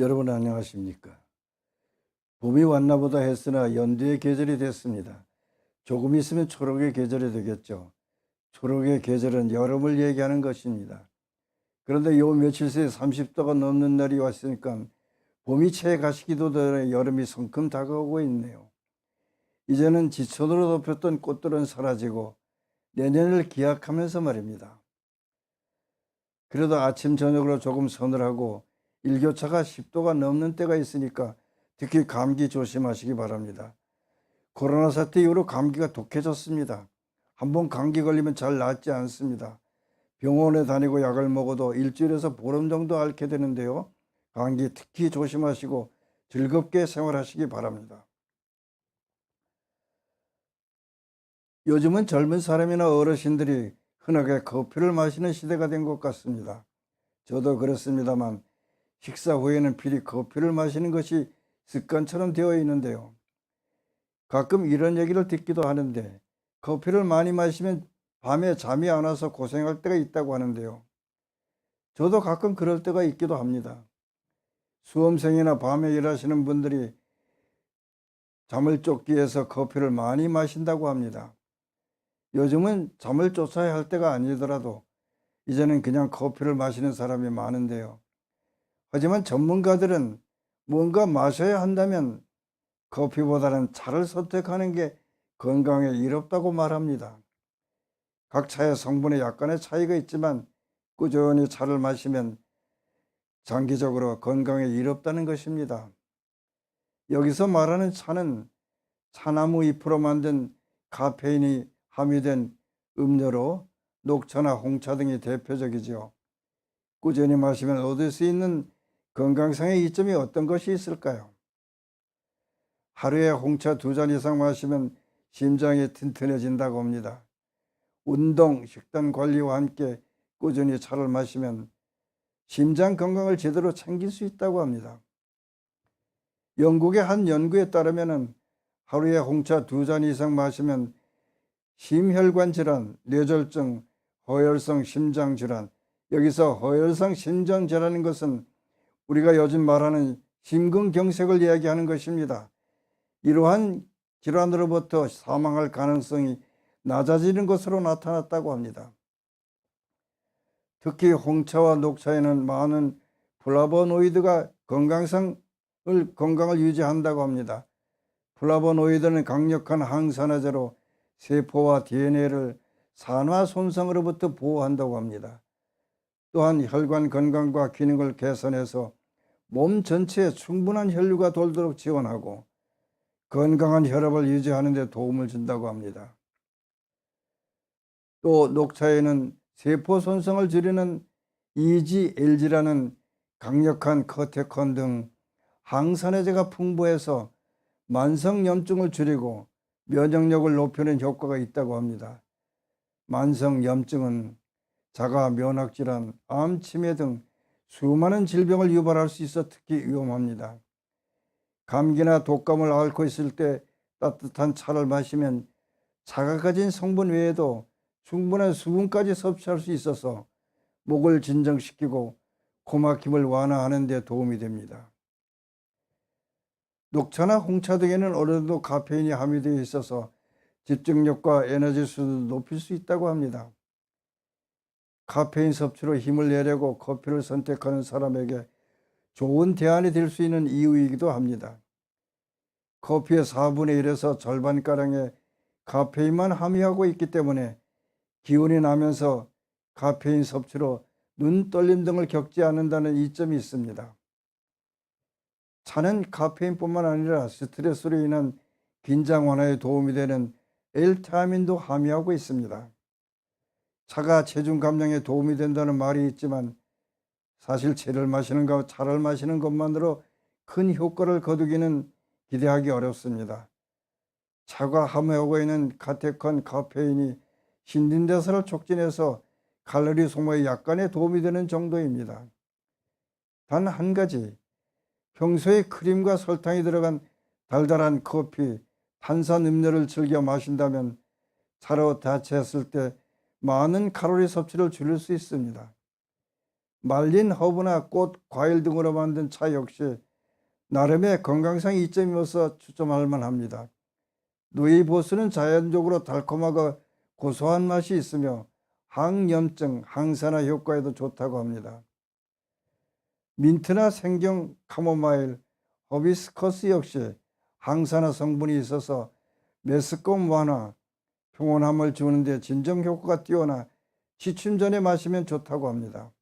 여러분 안녕하십니까? 봄이 왔나 보다 했으나 연두의 계절이 됐습니다. 조금 있으면 초록의 계절이 되겠죠. 초록의 계절은 여름을 얘기하는 것입니다. 그런데 요 며칠 새에 30도가 넘는 날이 왔으니까 봄이 채 가시기도 전에 여름이 성큼 다가오고 있네요. 이제는 지천으로 덮였던 꽃들은 사라지고 내년을 기약하면서 말입니다. 그래도 아침 저녁으로 조금 서늘하고 일교차가 10도가 넘는 때가 있으니까 특히 감기 조심하시기 바랍니다. 코로나 사태 이후로 감기가 독해졌습니다. 한번 감기 걸리면 잘 낫지 않습니다. 병원에 다니고 약을 먹어도 일주일에서 보름 정도 앓게 되는데요. 감기 특히 조심하시고 즐겁게 생활하시기 바랍니다. 요즘은 젊은 사람이나 어르신들이 흔하게 커피를 마시는 시대가 된 것 같습니다. 저도 그렇습니다만 식사 후에는 필히 커피를 마시는 것이 습관처럼 되어 있는데요. 가끔 이런 얘기를 듣기도 하는데 커피를 많이 마시면 밤에 잠이 안 와서 고생할 때가 있다고 하는데요. 저도 가끔 그럴 때가 있기도 합니다. 수험생이나 밤에 일하시는 분들이 잠을 쫓기 위해서 커피를 많이 마신다고 합니다. 요즘은 잠을 쫓아야 할 때가 아니더라도 이제는 그냥 커피를 마시는 사람이 많은데요. 하지만 전문가들은 뭔가 마셔야 한다면 커피보다는 차를 선택하는 게 건강에 이롭다고 말합니다. 각 차의 성분에 약간의 차이가 있지만 꾸준히 차를 마시면 장기적으로 건강에 이롭다는 것입니다. 여기서 말하는 차는 차나무 잎으로 만든 카페인이 함유된 음료로 녹차나 홍차 등이 대표적이지요. 꾸준히 마시면 얻을 수 있는 건강상의 이점이 어떤 것이 있을까요? 하루에 홍차 두 잔 이상 마시면 심장이 튼튼해진다고 합니다. 운동, 식단 관리와 함께 꾸준히 차를 마시면 심장 건강을 제대로 챙길 수 있다고 합니다. 영국의 한 연구에 따르면 하루에 홍차 두 잔 이상 마시면 심혈관 질환, 뇌졸중, 허혈성 심장 질환, 여기서 허혈성 심장 질환인 것은 우리가 요즘 말하는 심근경색을 이야기하는 것입니다. 이러한 질환으로부터 사망할 가능성이 낮아지는 것으로 나타났다고 합니다. 특히 홍차와 녹차에는 많은 플라보노이드가 건강성을 건강을 유지한다고 합니다. 플라보노이드는 강력한 항산화제로 세포와 DNA를 산화 손상으로부터 보호한다고 합니다. 또한 혈관 건강과 기능을 개선해서 몸 전체에 충분한 혈류가 돌도록 지원하고 건강한 혈압을 유지하는 데 도움을 준다고 합니다. 또 녹차에는 세포 손상을 줄이는 EGLG라는 강력한 커테콘 등 항산화제가 풍부해서 만성염증을 줄이고 면역력을 높이는 효과가 있다고 합니다. 만성염증은 자가 면역질환, 암, 치매 등 수많은 질병을 유발할 수 있어 특히 위험합니다. 감기나 독감을 앓고 있을 때 따뜻한 차를 마시면 차가 가진 성분 외에도 충분한 수분까지 섭취할 수 있어서 목을 진정시키고 코막힘을 완화하는 데 도움이 됩니다. 녹차나 홍차 등에는 어느 정도 카페인이 함유되어 있어서 집중력과 에너지 수준을 높일 수 있다고 합니다. 카페인 섭취로 힘을 내려고 커피를 선택하는 사람에게 좋은 대안이 될 수 있는 이유이기도 합니다. 커피의 4분의 1에서 절반가량의 카페인만 함유하고 있기 때문에 기운이 나면서 카페인 섭취로 눈 떨림 등을 겪지 않는다는 이점이 있습니다. 차는 카페인뿐만 아니라 스트레스로 인한 긴장 완화에 도움이 되는 엘타민도 함유하고 있습니다. 차가 체중 감량에 도움이 된다는 말이 있지만 사실 채를 마시는 것, 차를 마시는 것만으로 큰 효과를 거두기는 기대하기 어렵습니다. 차가 함유하고 있는 카테콘 카페인이 신진대사를 촉진해서 칼로리 소모에 약간의 도움이 되는 정도입니다. 단 한 가지, 평소에 크림과 설탕이 들어간 달달한 커피, 탄산 음료를 즐겨 마신다면 차로 대체했을 때 많은 칼로리 섭취를 줄일 수 있습니다. 말린 허브나 꽃, 과일 등으로 만든 차 역시 나름의 건강상 이점이 있어 추천할 만합니다. 누이보스는 자연적으로 달콤하고 고소한 맛이 있으며 항염증, 항산화 효과에도 좋다고 합니다. 민트나 생경, 카모마일, 허비스커스 역시 항산화 성분이 있어서 메스꺼움 완화, 평온함을 주는데 진정 효과가 뛰어나 취침 전에 마시면 좋다고 합니다.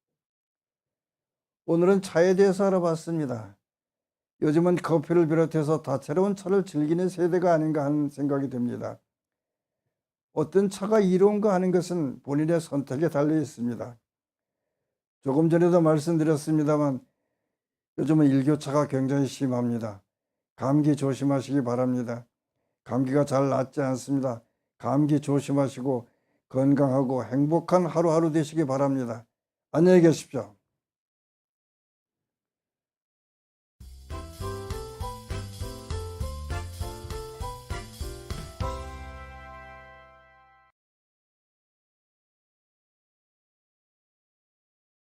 오늘은 차에 대해서 알아봤습니다. 요즘은 커피를 비롯해서 다채로운 차를 즐기는 세대가 아닌가 하는 생각이 듭니다. 어떤 차가 이로운가 하는 것은 본인의 선택에 달려 있습니다. 조금 전에도 말씀드렸습니다만 요즘은 일교차가 굉장히 심합니다. 감기 조심하시기 바랍니다. 감기가 잘 낫지 않습니다. 감기 조심하시고 건강하고 행복한 하루하루 되시기 바랍니다. 안녕히 계십시오.